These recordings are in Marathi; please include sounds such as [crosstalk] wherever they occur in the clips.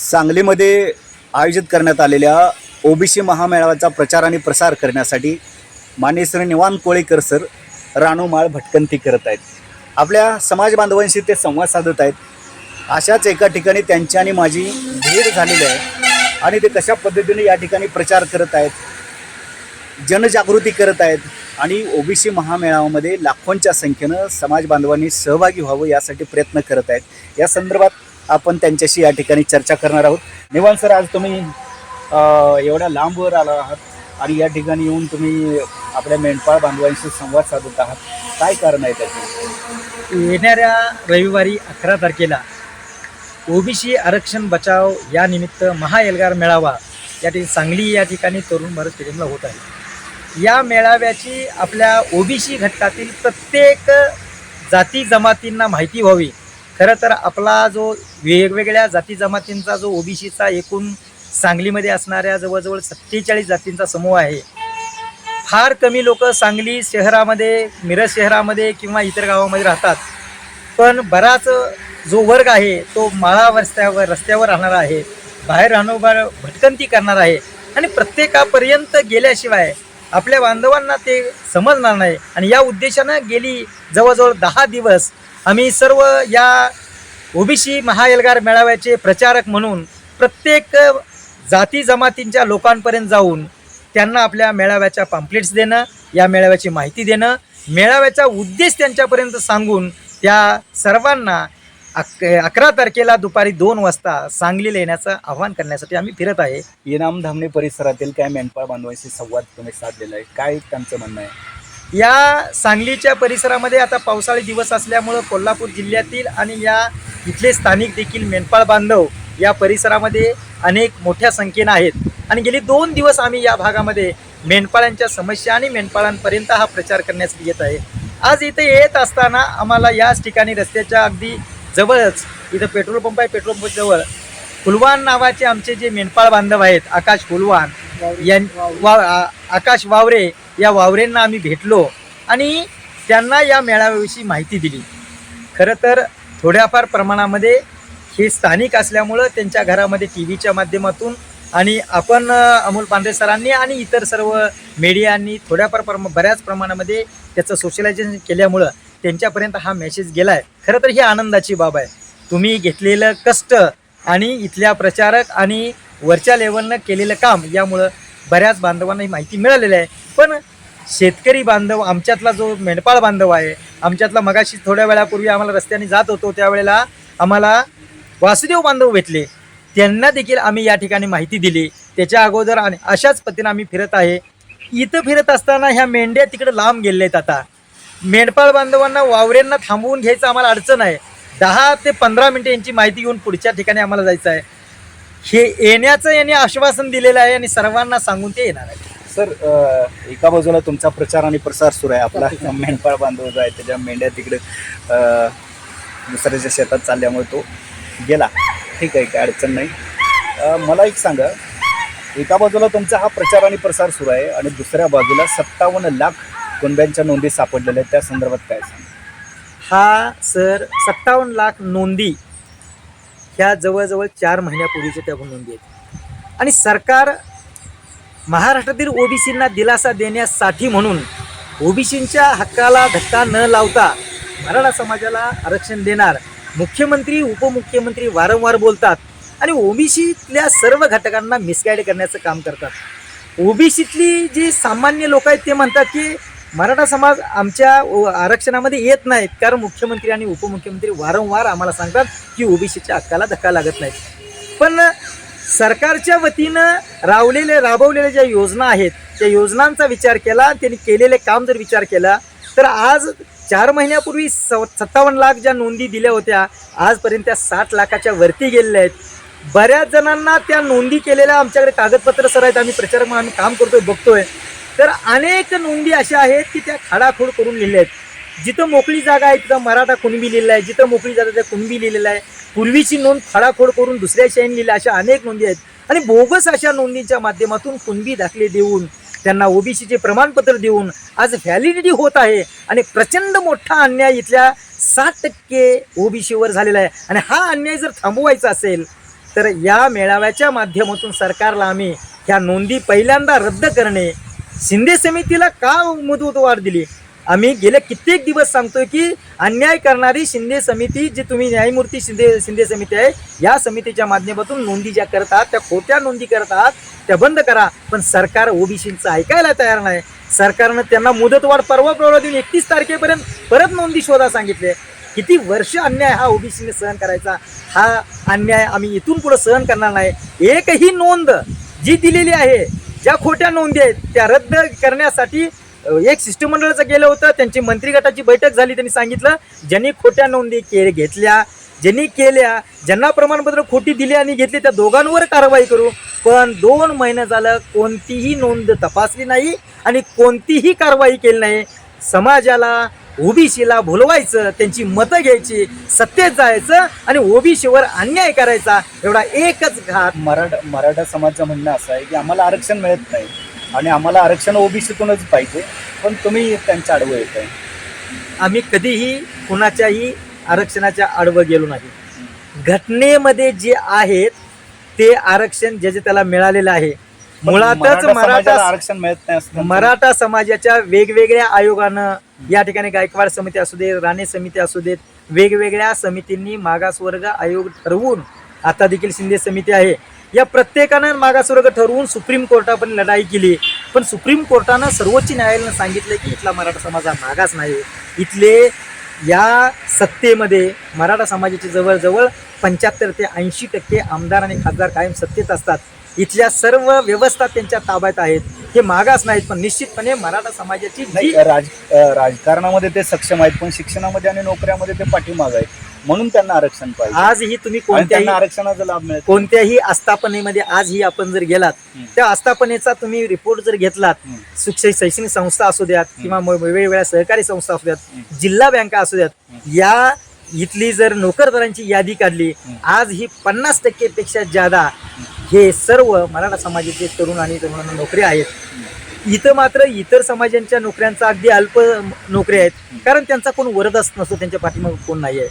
सांगलीमध्ये आयोजित करण्यात आलेल्या ओबीसी महामेळाव्याचा प्रचार आणि प्रसार करण्यासाठी मान्य श्री निवांत कोळेकर सर राणूमाळ भटकंती करत आहेत. आपल्या समाज बांधवांशी ते संवाद साधत आहेत. अशाच एका ठिकाणी त्यांची आणि माझी भेट झालेली आहे आणि ते कशा पद्धतीने या ठिकाणी प्रचार करत आहेत जनजागृती करत आहेत आणि ओबीसी महामेळाव्यामध्ये लाखोंच्या संख्येनं समाज बांधवांनी सहभागी व्हावं यासाठी प्रयत्न करत आहेत. या संदर्भात आपण त्यांच्याशी या ठिकाणी चर्चा करणार आहोत. निवान सर आज तुम्ही एवढ्या लांबवर आला आहात आणि या ठिकाणी येऊन तुम्ही आपल्या मेंढपाळ बांधवांशी संवाद साधत आहात. काय कारण आहे त्याचे? येणाऱ्या रविवारी अकरा तारखेला ओबीसी आरक्षण बचाव या निमित्त महाएल्गार मेळावा या ठिकाणी सांगली या ठिकाणी तरुण भारत स्टेडियमला होत आहे. या मेळाव्याची आपल्या ओबीसी घटकातील प्रत्येक जाती जमातींना माहिती व्हावी खरं तर आपला जो वेगवेगळ्या जाती जमातींचा जो ओबीसीचा एकूण सांगलीमध्ये असणाऱ्या जवळजवळ सत्तेचाळीस जातींचा समूह आहे फार कमी लोक सांगली शहरामध्ये मिरज शहरामध्ये किंवा इतर गावामध्ये राहतात. पण बराच जो वर्ग आहे तो माळा रस्त्यावर रस्त्यावर राहणारा आहे बाहेर राहणं भटकंती करणार आहे आणि प्रत्येकापर्यंत गेल्याशिवाय आपल्या बांधवांना ते समजणार नाही. आणि या उद्देशानं गेली जवळजवळ दहा दिवस आम्ही सर्व या ओबीसी महाएल्गार मेळाव्याचे प्रचारक म्हणून प्रत्येक जाती जमातींच्या लोकांपर्यंत जाऊन त्यांना आपल्या मेळाव्याच्या पाम्पलेट्स देणं या मेळाव्याची माहिती देणं मेळाव्याचा उद्देश त्यांच्यापर्यंत सांगून त्या सर्वांना अक अकरा तारखेला दुपारी दोन वाजता सांगलीला येण्याचं आवाहन करण्यासाठी आम्ही फिरत आहे. इनाम धामणे परिसरातील काय मेंढपाळ बांधवांशी संवाद तुम्ही साधलेला आहे. काय त्यांचं म्हणणं आहे? या सांगलीच्या परिसरामध्ये आता पावसाळी दिवस असल्यामुळं कोल्हापूर जिल्ह्यातील आणि या इथले स्थानिक देखील मेंढपाळ बांधव या परिसरामध्ये अनेक मोठ्या संख्येनं आहेत. आणि गेली दोन दिवस आम्ही या भागामध्ये मेंढपाळांच्या समस्या आणि मेंढपाळांपर्यंत हा प्रचार करण्यासाठी येत आहे. आज इथे येत असताना आम्हाला याच ठिकाणी रस्त्याच्या अगदी जवळच इथं पेट्रोल पंप आहे पेट्रोल पंप जवळ फुलवान नावाचे आमचे जे मेंढपाळ बांधव आहेत आकाश फुलवान यां वा आकाश वावरे या वावरेंना आम्ही भेटलो आणि त्यांना या मेळाव्याविषयी माहिती दिली. खरं तर थोड्याफार प्रमाणामध्ये हे स्थानिक असल्यामुळं त्यांच्या घरामध्ये टी व्हीच्या माध्यमातून आणि आपण अमोल पांढरे सरांनी आणि इतर सर्व मीडियांनी थोड्याफार प्रमा बऱ्याच प्रमाणामध्ये त्याचं सोशलायझेशन केल्यामुळं त्यांच्यापर्यंत हा मेसेज गेला आहे खरं तर ही आनंदाची बाब आहे. तुम्ही घेतलेलं कष्ट आणि इथल्या प्रचारक आणि वरच्या लेवलनं केलेलं काम यामुळं बऱ्याच बांधवांना ही माहिती मिळालेली आहे. पण शेतकरी बांधव आमच्यातला जो मेंढपाळ बांधव आहे आमच्यातला मगाशी थोड्या वेळापूर्वी आम्हाला रस्त्याने जात होतो त्यावेळेला आम्हाला वासुदेव बांधव भेटले. त्यांना देखील आम्ही या ठिकाणी माहिती दिली. त्याच्या अगोदर आणि अशाच पद्धतीने आम्ही फिरत आहे. इथं फिरत असताना ह्या मेंढ्या तिकडे लांब गेलेल्या आहेत आता. मेंढपाळ बांधवांना वावरेंना थांबवून घ्यायचं आम्हाला अडचण आहे. दहा ते पंधरा मिनटं यांची माहिती घेऊन पुढच्या ठिकाणी आम्हाला जायचं आहे. हे येण्याचं यांनी आश्वासन दिलेलं आहे आणि सर्वांना सांगून ते येणार आहे. सर अ, एका बाजूला तुमचा प्रचार आणि प्रसार सुरू आहे. आपला [laughs] मेंढपाळ बांधव जो आहे त्याच्या मेंढ्या तिकडे अ, दुसऱ्याच्या शेतात चालल्यामुळे तो गेला. ठीक आहे काय अडचण नाही. अ, मला एक सांगा एका बाजूला तुमचा हा प्रचार आणि प्रसार सुरू आहे आणि दुसऱ्या बाजूला सत्तावन्न लाख कुणब्यांच्या नोंदी सापडलेल्या आहेत. त्या संदर्भात काय सांगा? हा सर सत्तावन्न लाख नोंदी ह्या जवळजवळ चार महिन्यापूर्वीच्या त्या नोंदी आहेत. आणि सरकार महाराष्ट्रातील ओबीसींना दिलासा देण्यासाठी म्हणून ओबीसींच्या हक्काला धक्का न लावता मराठा समाजाला आरक्षण देणार मुख्यमंत्री उपमुख्यमंत्री वारंवार बोलतात आणि ओबीसीतल्या सर्व घटकांना मिसगाईड करण्याचं काम करतात. ओबीसीतली जी सामान्य लोक आहेत ते म्हणतात की मराठा समाज आमच्या आरक्षणामध्ये येत नाहीत. कारण मुख्यमंत्री आणि उपमुख्यमंत्री वारंवार आम्हाला सांगतात की ओबीसीच्या हक्काला धक्का लागत नाही पण सरकारच्या वतीनं रावलेले राबवलेल्या ज्या योजना आहेत त्या योजनांचा विचार केला त्यांनी केलेले काम जर विचार केला तर आज चार महिन्यापूर्वी स सत्तावन्न लाख ज्या नोंदी दिल्या होत्या आजपर्यंत त्या साठ लाखाच्या वरती गेलेल्या आहेत. बऱ्याच जणांना त्या नोंदी केलेल्या आमच्याकडे कागदपत्र सर आहेत. आम्ही प्रचारक म्हणून आम्ही काम करतोय बघतोय. तर अनेक नोंदी अशा आहेत की त्या खाडाखोड करून लिहिल्या आहेत. जिथं मोकळी जागा आहे तिथं मराठा कुणबी लिहिला आहे. जिथं मोकळी जागा त्या कुणबी लिहिलेलं आहे. पूर्वीची नोंद खाडाखोड करून दुसऱ्या शाईन लिहिल्या अशा अनेक नोंदी आहेत. आणि बोगस अशा नोंदींच्या माध्यमातून कुणबी दाखले देऊन त्यांना ओबीसीचे प्रमाणपत्र देऊन आज व्हॅलिडिटी होत आहे. आणि प्रचंड मोठा अन्याय इथल्या सात टक्के ओबीसीवर झालेला आहे. आणि हा अन्याय जर थांबवायचा असेल तर या मेळाव्याच्या माध्यमातून सरकारला आम्ही ह्या नोंदी पहिल्यांदा रद्द करणे शिंदे समितीला का मुदतवाढ दिली? आम्ही गेले कित्येक दिवस सांगतोय की अन्याय करणारी शिंदे समिती जी तुम्ही न्यायमूर्ती शिंदे शिंदे समिती आहे या समितीच्या माध्यमातून नोंदी ज्या करतात त्या खोट्या नोंदी करतात त्या बंद करा. पण सरकार ओबीसीचं ऐकायला तयार नाही. सरकारनं त्यांना मुदतवाढ परवा परवा देऊन एकतीस तारखेपर्यंत परत नोंदी शोधा सांगितले. किती वर्ष अन्याय हा ओबीसीने सहन करायचा? हा अन्याय आम्ही इथून पुढे सहन करणार नाही. एकही नोंद जी दिलेली आहे ज्या खोट्या नोंदी आहेत त्या रद्द करण्यासाठी एक शिष्टमंडळाचं गेलं होतं त्यांची मंत्रीगटाची बैठक झाली त्यांनी सांगितलं ज्यांनी खोट्या नोंदी के घेतल्या ज्यांनी केल्या ज्यांना प्रमाणपत्र खोटी दिली आणि घेतली त्या दोघांवर कारवाई करू. पण दोन महिने झालं कोणतीही नोंद तपासली नाही आणि कोणतीही कारवाई केली नाही. समाजाला ओबीसीला भुलवायचं त्यांची मतं घ्यायची सत्तेत जायचं आणि ओबीसीवर अन्याय करायचा एवढा एकच घात. मराठा मराठा समाजचं म्हणणं असं आहे की आम्हाला आरक्षण मिळत नाही आणि आम्हाला आरक्षण ओबीसीतूनच पाहिजे पण तुम्ही त्यांच्या आडवं येत आहे. आम्ही कधीही कुणाच्याही आरक्षणाच्या आडवं गेलो नाही. घटनेमध्ये जे आहेत ते आरक्षण जे जे त्याला मिळालेलं आहे मुळातच मराठा आरक्षण मिळत नाही मराठा समाजाच्या वेगवेगळ्या आयोगानं या ठिकाणी गायकवाड समिती असू दे राणे समिती असू देत वेगवेगळ्या समितींनी मागासवर्ग आयोग ठरवून आता देखील शिंदे समिती आहे. या प्रत्येकानं मागासवर्ग ठरवून सुप्रीम कोर्टापर्यंत लढाई केली. पण सुप्रीम कोर्टानं सर्वोच्च न्यायालयानं सांगितलं की इथला मराठा समाज हा मागास नाही. इथले या सत्तेमध्ये मराठा समाजाचे जवळजवळ पंच्याहत्तर ते ऐंशी टक्के आमदार आणि खासदार कायम सत्तेत असतात. इथल्या सर्व व्यवस्था त्यांच्या ताब्यात आहेत हे मागास नाहीत पण निश्चितपणे मराठा समाजाची जी नाही राज अं, राजकारणामध्ये ते सक्षम आहेत पण शिक्षणामध्ये आणि नोकऱ्यामध्ये ते पाठीमाग आहेत म्हणून त्यांना आरक्षण पाहिजे आजही तुम्ही आणि कोणत्याही त्यांना आरक्षणाचा लाभ मिळत कोणत्याही आस्थापनेमध्ये आजही आपण जर गेलात. त्या आस्थापनेचा तुम्ही रिपोर्ट जर घेतलात. शिक्षण शैक्षणिक संस्था असू द्यात किंवा वेगवेगळ्या सहकारी संस्था असू द्यात. जिल्हा बँका असू द्यात या इथली जर नोकरदारांची यादी काढली. आज ही पन्नास टक्के पेक्षा जादा हे सर्व मराठा समाजाचे तरुण आणि तरुणांना नोकरी आहेत. इथं मात्र इतर समाजांच्या नोकऱ्यांचा अगदी अल्प नोकरी आहेत. कारण त्यांचा कोण वरदच नसतो त्यांच्या पाठीमाग कोण नाही आहे.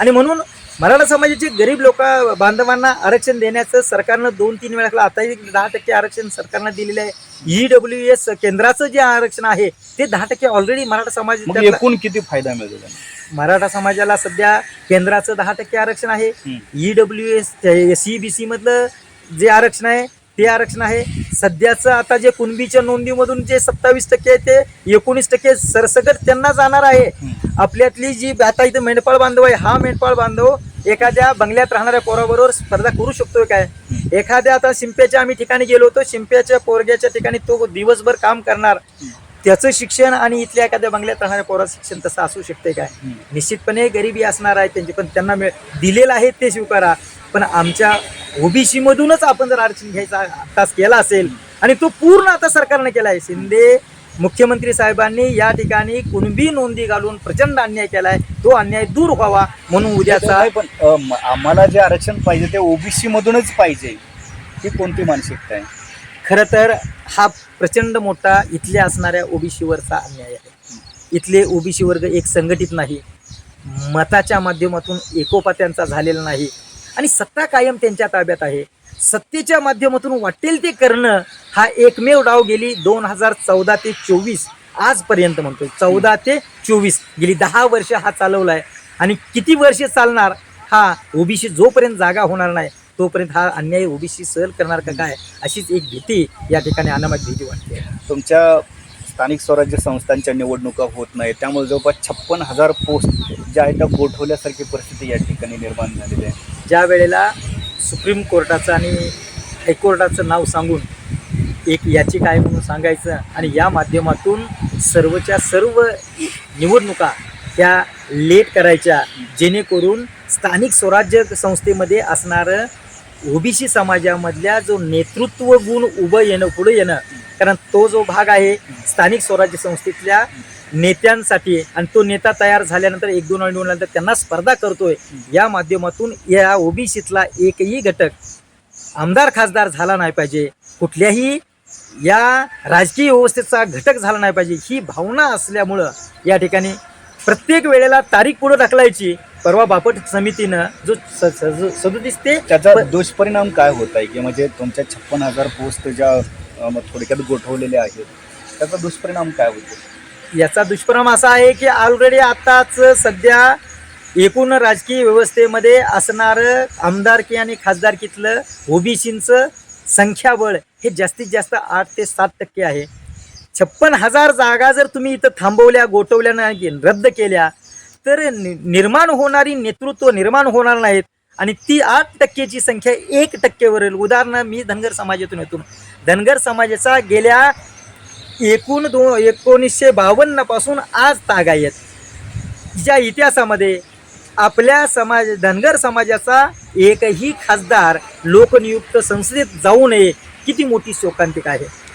आणि म्हणून मराठा समाजाचे गरीब लोक बांधवांना आरक्षण देण्याचं सरकारनं दोन तीन वेळा आताही दहा टक्के आरक्षण सरकारनं दिलेलं आहे. ई डब्ल्यू एस केंद्राचं जे आरक्षण आहे ते दहा टक्के ऑलरेडी मराठा समाज एकूण किती फायदा मिळतो मराठा समाजाला सध्या केंद्राचं दहा टक्के आरक्षण आहे. E W S C B C मधलं जे आरक्षण आहे ते आरक्षण आहे. सध्याचं आता जे कुणबीच्या नोंदीमधून जे सत्तावीस टक्के आहे ते एकोणीस टक्के सरसकट त्यांना जाणार आहे. आपल्यातली जी आता इथं मेंढपाळ बांधव आहे हा मेंढपाळ बांधव एखाद्या बंगल्यात राहणाऱ्या पोराबरोबर स्पर्धा करू शकतोय काय? एखाद्या आता शिंप्याच्या आम्ही ठिकाणी गेलो होतो शिंप्याच्या पोरग्याच्या ठिकाणी तो दिवसभर काम करणार. त्याचं शिक्षण आणि इथल्या एखाद्या बंगल्यात राहणाऱ्या पोराचं शिक्षण तसं असू शकते काय. निश्चितपणे गरिबी असणार आहे त्यांची पण त्यांना दिलेलं आहे ते स्वीकारा. पण आमच्या ओबीसी मधूनच आपण जर आरक्षण घ्यायचा आताच केला असेल आणि तो पूर्ण आता सरकारने केला आहे शिंदे मुख्यमंत्री साहेबांनी या ठिकाणी कुणबी नोंदी घालून प्रचंड अन्याय केलाय. तो अन्याय दूर व्हावा म्हणून उद्याचा पण आम्हाला जे आरक्षण पाहिजे ते ओबीसी मधूनच पाहिजे ही कोणती मानसिकता आहे? खरं तर हा प्रचंड मोठा इथल्या असणाऱ्या ओबीसीवरचा अन्याय आहे. इथले ओबीसी वर्ग एक संघटित नाही. मताच्या माध्यमातून एकोपा त्यांचा झालेला नाही. आणि सत्ता कायम त्यांच्या ताब्यात आहे. सत्तेच्या माध्यमातून वाटेल ते करणं हा एकमेव डाव गेली दोन हजार चौदा ते चोवीस आजपर्यंत म्हणतो चौदा ते चोवीस गेली दहा वर्ष हा चालवलाय. आणि किती वर्ष चालणार हा ओबीसी जोपर्यंत जागा होणार नाही तोपर्यंत हा अन्याय ओबीसी सहल करणार का काय अशीच एक भीती या ठिकाणी अनामत भीती वाटते. तुमच्या स्थानिक स्वराज्य संस्थांच्या निवडणुका होत नाही त्यामुळे जवळपास छप्पन हजार पोस्ट ज्या आहेत त्या गोठवल्यासारखी परिस्थिती या ठिकाणी निर्माण झालेली आहे. ज्या वेळेला सुप्रीम कोर्टाचं आणि हायकोर्टाचं नाव सांगून एक याचिका आहे म्हणून सांगायचं आणि या माध्यमातून सर्वच्या सर्व निवडणुका त्या लेट करायच्या जेणेकरून स्थानिक स्वराज्य संस्थेमध्ये असणारं ओबीसी समाजामधल्या जो नेतृत्व गुण उभं येणं पुढे येणं कारण तो जो भाग आहे स्थानिक स्वराज्य संस्थेतल्या नेत्यांसाठी आणि तो नेता तयार झाल्यानंतर एक दोन निवडल्यानंतर त्यांना स्पर्धा करतोय या माध्यमातून या ओबीसीतला एकही घटक आमदार खासदार झाला नाही पाहिजे. कुठल्याही या राजकीय व्यवस्थेचा घटक झाला नाही पाहिजे. ही भावना असल्यामुळं या ठिकाणी प्रत्येक वेळेला तारीख पुढे ढकलायची. परवा बापट समितीनं जो सदोतीस ते त्याचा दुष्परिणाम काय होत आहे की म्हणजे तुमच्या छप्पन हजार पोस्ट ज्या थोडक्यात गोठवलेल्या आहेत त्याचा दुष्परिणाम काय होतो याचा दुष्परिणाम असा आहे की ऑलरेडी आताच सध्या एकूण राजकीय व्यवस्थेमध्ये असणारं आमदारकी आणि खासदारकीतलं ओबीसीचं संख्याबळ हे जास्तीत जास्त आठ ते सात टक्के आहे. छप्पन हजार जागा जर तुम्ही इथं थांबवल्या गोठवल्या नाही रद्द केल्या तर नि- निर्माण होणारी नेतृत्व निर्माण होणार नाहीत. आणि ती आठ टक्केची संख्या एक टक्केवर येईल. उदाहरण मी धनगर समाजातून येतो. धनगर समाजाचा गेल्या एकूण दो एकोणीसशे बावन्नपासून आज आज तागायत ज्या इतिहासामध्ये आपल्या समाज धनगर समाजाचा एकही खासदार लोकनियुक्त संसदेत जाऊ नये किती मोठी शोकांतिक आहे.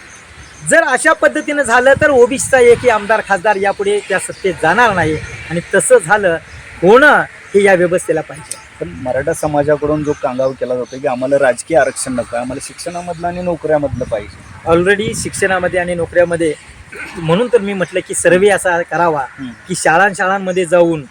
जर अशा पद्धतीनं झालं तर ओबीसीचा एकही आमदार खासदार यापुढे त्या सत्तेत जाणार नाही. आणि तसं झालं होणं हे या व्यवस्थेला पाहिजे. पण मराठा समाजाकडून जो कांगाव केला जातो की आम्हाला राजकीय आरक्षण नको आहे आम्हाला शिक्षणामधलं आणि नोकऱ्यामधलं पाहिजे. ऑलरेडी शिक्षणामध्ये आणि नोकऱ्यामध्ये म्हणून तर मी म्हटलं की सर्वे असा करावा. की शाळां शाळांमध्ये जाऊन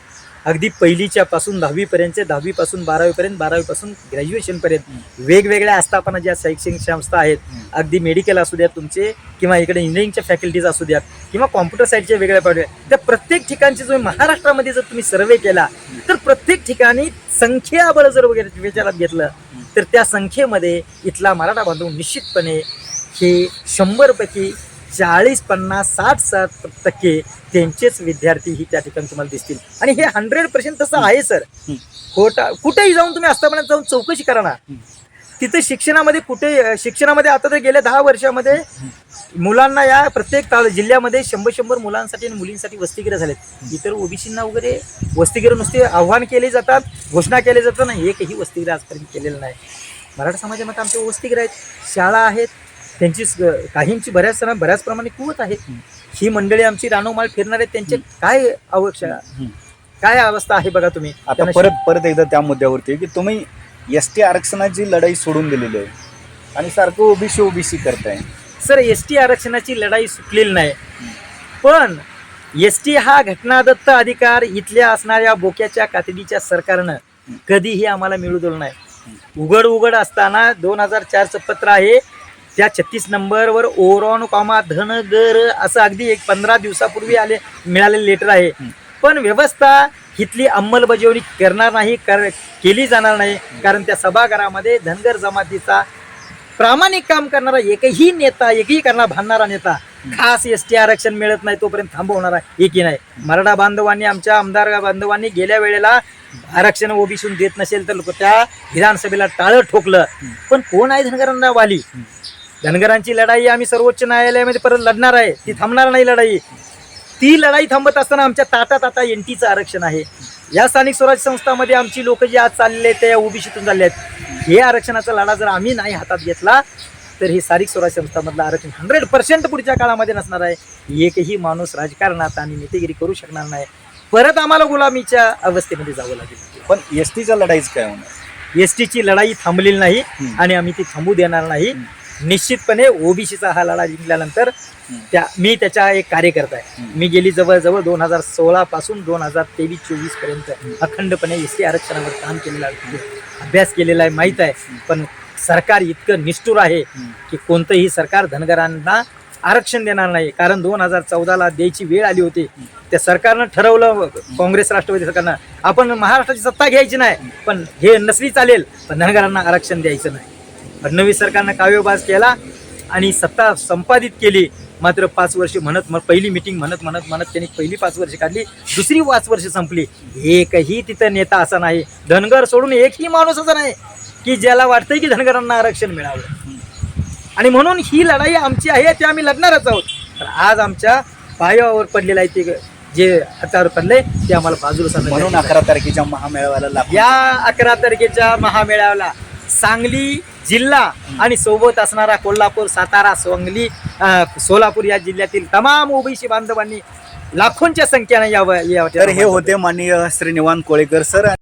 अगदी पहिलीच्या पासून दहावीपर्यंत दहावीपासून बारावीपर्यंत बारावीपासून ग्रॅज्युएशनपर्यंत वेगवेगळ्या आस्थापना ज्या शैक्षणिक संस्था आहेत. अगदी मेडिकल असू द्यात तुमचे किंवा इकडे इंजिनिअरिंगच्या फॅकल्टीज असू द्यात किंवा कॉम्प्युटर साईडचे वेगळ्या पाहिजे त्या प्रत्येक ठिकाणचे जो महाराष्ट्रामध्ये जर तुम्ही सर्वे केला तर प्रत्येक ठिकाणी संख्याबळ जर वगैरे विचारात घेतलं तर त्या संख्येमध्ये इथला मराठा बांधव निश्चितपणे हे शंभरपैकी चाळीस पन्नास साठ साठ टक्के त्यांचेच विद्यार्थी ही त्या ठिकाणी तुम्हाला दिसतील. आणि हे हंड्रेड पर्सेंट तसं आहे सर. खोटा कुठेही जाऊन तुम्ही आस्थापनात जाऊन चौकशी करा ना. तिथे शिक्षणामध्ये कुठे शिक्षणामध्ये आता तर गेल्या दहा वर्षामध्ये मुलांना या प्रत्येक ताल जिल्ह्यामध्ये शंभर शंभर मुलांसाठी आणि मुलींसाठी वसतिगृह झालेत इतर ओबीसींना वगैरे वसतिगृह नुसते आव्हान केले जातात घोषणा केले जातात ना एकही वसतिगृह आजपर्यंत केलेलं नाही. मराठा समाजामध्ये आमचे वसतिगृह आहेत शाळा आहेत त्यांची काहींची बऱ्याच जण बऱ्याच प्रमाणे कुवत आहे ही मंडळी आमची रानोमाळ फिरणार आहेत. त्यांचे काय आवश्यक काय अवस्था आहे बघा तुम्ही? आता परत परत एकदा त्या मुद्द्यावरती की तुम्ही एस टी आरक्षणाची लढाई सोडून दिलेली आहे. आणि सारखं ओबीसी ओबीसी करताय. सर एस टी आरक्षणाची लढाई सुटलेली नाही. पण एस टी हा घटनादत्त अधिकार इथल्या असणाऱ्या बोक्याच्या कातडीच्या सरकारनं कधीही आम्हाला मिळू दिलं नाही. उघड उघड असताना दोन हजार चारचं पत्र आहे. त्या छत्तीस नंबरवर ओरॉन कॉमा धनगर असं अगदी एक पंधरा दिवसापूर्वी आले मिळालेलं लेटर आहे. पण व्यवस्था इथली अंमलबजावणी करणार नाही कर केली जाणार नाही. कारण त्या सभागृहामध्ये धनगर जमातीचा प्रामाणिक काम करणारा एकही नेता एकही करणार भांडणारा नेता खास एस टी आरक्षण मिळत नाही तोपर्यंत थांबवणारा एकही नाही. मराठा बांधवांनी आमच्या आमदार बांधवांनी गेल्या वेळेला आरक्षण ओबीसीतून देत नसेल तर लोक त्या विधानसभेला टाळं ठोकलं. पण कोण आहे धनगरांना वाली? धनगरांची लढाई आम्ही सर्वोच्च न्यायालयामध्ये परत लढणार आहे. ती थांबणार नाही लढाई. ती लढाई थांबत असताना आमच्या ताटात आता एनटीचं आरक्षण आहे. या स्थानिक स्वराज्य संस्थामध्ये आमची लोक जी आज चालले ते या ओबीसीतून चालले आहेत. हे आरक्षणाचा लढा जर आम्ही नाही हातात घेतला तर हे स्थानिक स्वराज्य संस्थामधलं आरक्षण हंड्रेड पर्सेंट पुढच्या काळामध्ये नसणार आहे. एकही माणूस राजकारणात आणि नेतेगिरी करू शकणार नाही. परत आम्हाला गुलामीच्या अवस्थेमध्ये जावं लागेल. पण एस टीच्या लढाईच काय होणार? एस टीची लढाई थांबलेली नाही. आणि आम्ही ती थांबू देणार नाही. निश्चितपणे ओबीसीचा हा लढा जिंकल्यानंतर त्या मी त्याचा एक कार्यकर्ता आहे. मी गेली जवळजवळ दोन हजार सोळा पासून दोन हजार तेवीस चोवीसपर्यंत अखंडपणे एस टी आरक्षणावर काम केलेलं आहे. अभ्यास केलेला आहे माहीत आहे. पण सरकार इतकं निष्ठुर आहे की कोणतंही सरकार धनगरांना आरक्षण देणार नाही. कारण दोन हजार चौदाला द्यायची वेळ आली होती. त्या सरकारनं ठरवलं काँग्रेस राष्ट्रवादी सरकारनं आपण महाराष्ट्राची सत्ता घ्यायची नाही. पण हे नसली चालेल पण धनगरांना आरक्षण द्यायचं नाही. फडणवीस सरकारनं काव्यबाज केला आणि सत्ता संपादित केली. मात्र पाच वर्ष म्हणत मग पहिली मिटिंग म्हणत म्हणत म्हणत त्यांनी पहिली पाच वर्ष काढली. दुसरी पाच वर्ष संपली. एकही तिथं नेता असा नाही. धनगर सोडून एकही माणूस असा नाही की ज्याला वाटतंय की धनगरांना आरक्षण मिळावं. आणि म्हणून ही लढाई आमची आहे ते आम्ही लढणारच आहोत. तर आज आमच्या पायावर पडलेलं आहे ते जे हातावर पडले ते आम्हाला बाजूला म्हणून अकरा तारखेच्या महामेळाव्याला लाभ या अकरा तारखेच्या महामेळाव्याला सांगली जिल्हा आणि सोबत असणारा कोल्हापूर सातारा सांगली सोलापूर या जिल्ह्यातील तमाम ओबीसी बांधवांनी लाखोंच्या संख्येने यावं या तर हे होते माननीय श्रीनिवान कोळेकर सर.